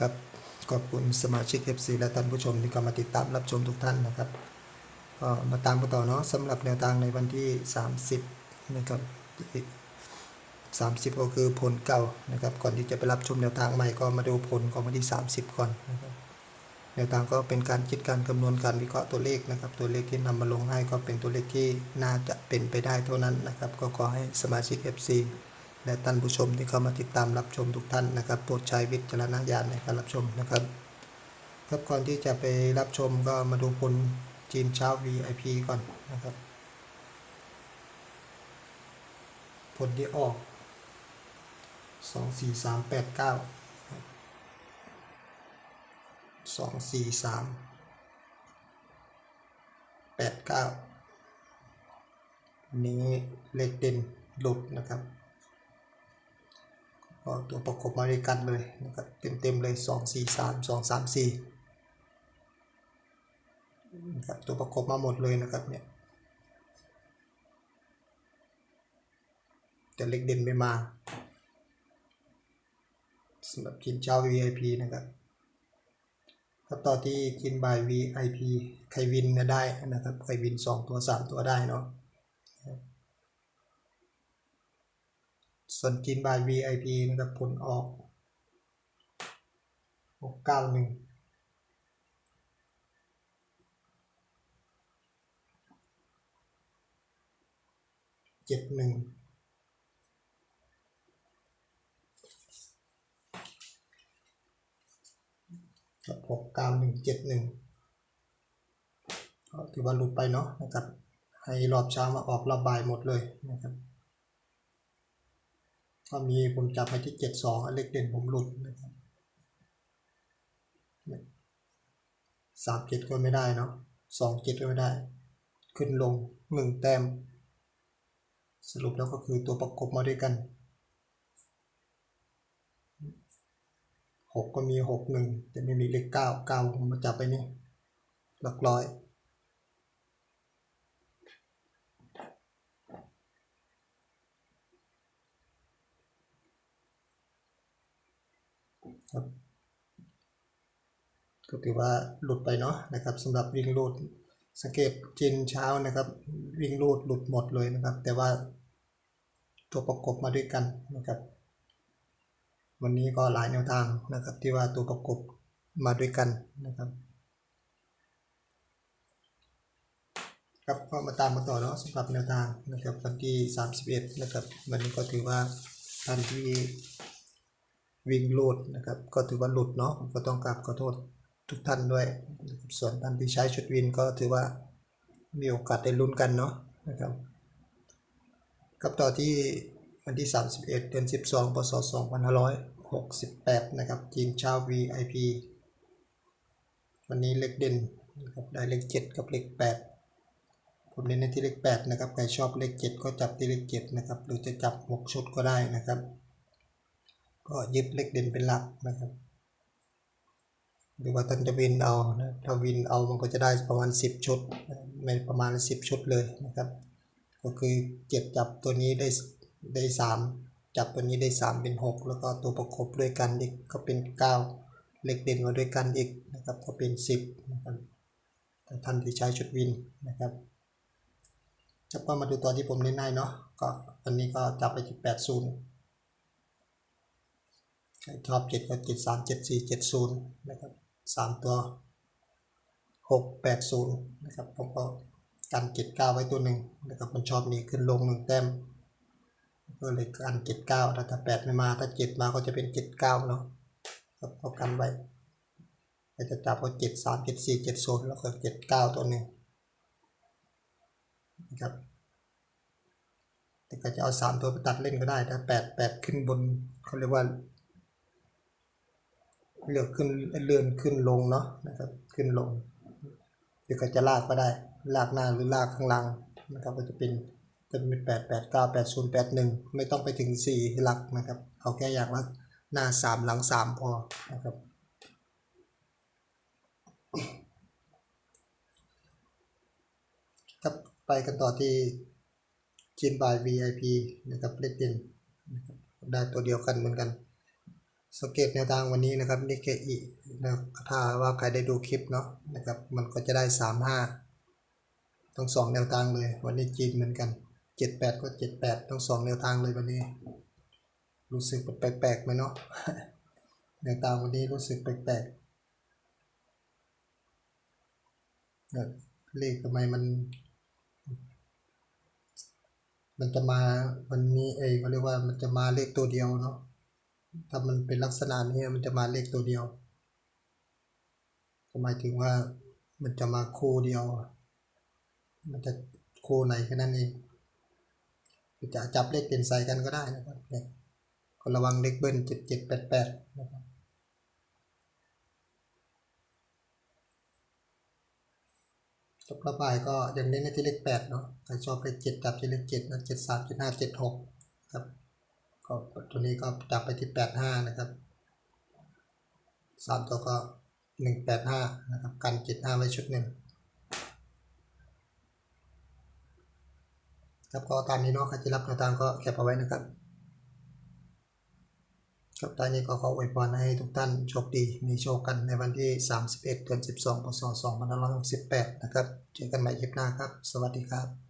ครับขอบคุณสมาชิก FC และท่านผู้ชมที่เข้ามาติดตามรับชมทุกท่านนะครับก็มาตามกันต่อเนาะสำหรับแนวทางในวันที่ 30นะครับ30 ก็คือผลเก่านะครับ ก่อนที่จะไปรับชมแนวทางใหม่ก็มาดูผลของวันที่ 30 ก่อนนะครับแนวทางก็เป็นการคิดการคำนวณการวิเคราะห์ตัวเลขนะครับ ตัวเลขที่นำมาลงให้ก็เป็นตัวเลขที่น่าจะเป็นไปได้เท่านั้นนะครับ ก็ขอให้สมาชิก FC และท่านผู้ชมที่เข้ามาติดตามรับชมทุกท่านนะครับโปรดใช้วิจารณญาณในการรับชมนะครับครับก่อนที่จะไปรับชมก็มาดูผลจีนเช้า VIP ก่อนนะครับ ผลที่ออกสองสี่สามแปดเก้าสองสี่สามแปดเก้าวันนี้เลขเด่นหลุดนะครับ ก็ตัวประกบมาด้วยกันเลยนะครับเต็มเต็มเลยสองสี่สามสองสามสี่นะครับตัวประกบมาหมดเลยนะครับเนี่ยแต่เลขเด่นไม่มาสำหรับกินเช้า VIP นะครับถ้าต่อที่กินบ่าย VIP ใครวินก็ได้นะครับ ใครวิน 2 ตัว 3 ตัวได้เนาะ ส่วนกินบ่าย VIP นะครับผลออก 691เจ็ดหนึ่งกับหกเก้าหนึ่งเจ็ดหนึ่งก็ถือว่าหลุดไปเนาะนะครับ ให้รอบเช้ามาออกรอบบ่ายหมดเลยนะครับ ก็มีผมจับไปที่เจ็ดสองเลขเด่นผมหลุดนะครับสามเจ็ดก็ไม่ได้เนาะสองเจ็ดก็ไม่ได้ ขึ้นลงหนึ่งแต้ม สรุปแล้วก็คือตัวประกบมาด้วยกันหกก็มีหกหนึ่งแต่ไม่มีเลขเก้าเก้าผมมาจับไปนี่หลักร้อยครับ ก็ถือว่าหลุดไปเนาะนะครับสำหรับวิ่งรูดสังเกตจินเช้านะครับ วิ่งรูดหลุดหมดเลยนะครับ แต่ว่าตัวประกบมาด้วยกันนะครับ วันนี้ก็หลายแนวทางนะครับ ที่ว่าตัวประกบมาด้วยกันนะครับครับก็มาตามมาต่อเนาะสำหรับแนวทางนะครับวันที่ 31 นะครับ วันนี้ก็ถือว่าท่านที่ วิ่งโลดนะครับ ก็ถือว่าหลุดเนาะก็ต้องกราบขอโทษทุกท่านด้วย ส่วนท่านที่ใช้ชุดวินก็ถือว่ามีโอกาสได้ลุ้นกันเนาะนะครับครับต่อที่วันที่ 31 เดือน 12 พศ 2568 นะครับทีมชาว VIP วันนี้เลขเด่นนะครับได้เลข7 กับเลข8 ผมเน้นในที่เลข8นะครับ ใครชอบเลข 7 ก็จับที่เลข7นะครับ หรือจะจับ 6 ชุดก็ได้นะครับ ก็ยึดเลขเด่นเป็นหลักนะครับหรือว่าท่านจะวินเอานะถ้าวินเอามันก็จะได้ประมาณ 10 ชุดไม่ประมาณ 10 ชุดเลยนะครับ ก็คือเจ็ดจับตัวนี้ได้ได้สามจับตัวนี้ได้สามเป็นหกแล้วก็ตัวประกบด้วยกันอีกก็เป็นเก้าเลขเด่นมาด้วยกันอีกนะครับก็เป็นสิบนะครับท่านที่ใช้ชุดวินนะครับจะก็มาดูตัวที่ผมเน้นให้เนาะก็อันนี้ก็จับไปที่แปดศูนย์ ชอบเจ็ดก็เจ็ดสามเจ็ดสี่เจ็ดศูนย์นะครับสามตัวหกแปดศูนย์นะครับผมก็กันเจ็ดเก้าไว้ตัวหนึ่งนะครับมันชอบนีขึ้นลงหนึ่งแต้มก็เลยกันเจ็ดเก้าถ้าแปดไม่มาถ้าเจ็ดมาก็จะเป็นเจ็ดเก้าเนาะครับเอากันไว้ก็จะจับว่าเจ็ดสามเจ็ดสี่เจ็ดศูนย์แล้วก็เจ็ดเก้าตัวหนึ่งนะครับแต่ก็จะเอาสามตัวไปตัดเล่นก็ได้ถ้าแปดแปดขึ้นบนเขาเรียกว่า เลือกขึ้นเลื่อนขึ้นลงเนาะนะครับขึ้นลงหรือก็จะลากก็ได้ ลากหน้าหรือลากข้างหลังนะครับก็จะเป็นจะเป็นแปดแปดเก้าแปดศูนย์แปดหนึ่งไม่ต้องไปถึงสี่หลักนะครับเอาแค่อย่างละหน้าสามหลังสามพอนะครับครับไปกันต่อที่จินบาย VIP นะครับเลขเด่นได้ตัวเดียวกันเหมือนกัน สังเกตแนวทางวันนี้นะครับนิเคอีนะถ้าว่าใครได้ดูคลิปเนาะนะครับมันก็จะได้สามห้าทั้งสองแนวทางเลย วันนี้จีนเหมือนกันเจ็ดแปดก็เจ็ดแปดทั้งสองแนวทางเลยวันนี้ รู้สึกแปลกๆไหมเนาะแนวทางวันนี้รู้สึกแปลกๆเนี่ยเลขทำไมมัน มันจะมาวันนี้เอยเขาเรียกว่ามันจะมาเลขตัวเดียวเนาะ ถ้ามันเป็นลักษณะนี้มันจะมาเลขตัวเดียวหมายถึงว่ามันจะมาคู่เดียว มันจะคู่ไหนแค่นั้นเองจะจับเลขเปลี่ยนใส่กันก็ได้นะครับเนี่ยก็ระวังเลขเบิ้ลเจ็ดเจ็ดแปดแปดนะครับจบระบายก็ยังเน้นในที่เลขแปดเนาะใครชอบเลขเจ็ดจับที่เลขเจ็ดนะเจ็ดสามเจ็ดห้าเจ็ดหกครับ ก็ตัวนี้ก็จับไปที่แปดห้านะครับสามตัวก็หนึ่งแปดห้านะครับ กันเจ็ดห้าไว้ชุดหนึ่งครับก็ตามนี้เนาะใครที่รับแนวทางก็แคปเอาไว้นะครับครับตอนนี้ก็ขออวยพรให้ทุกท่านโชคดี มีโชคกันในวันที่ 31 เดือน 12 พศ 2568 นะครับ เจอกันใหม่คลิปหน้าครับ สวัสดีครับ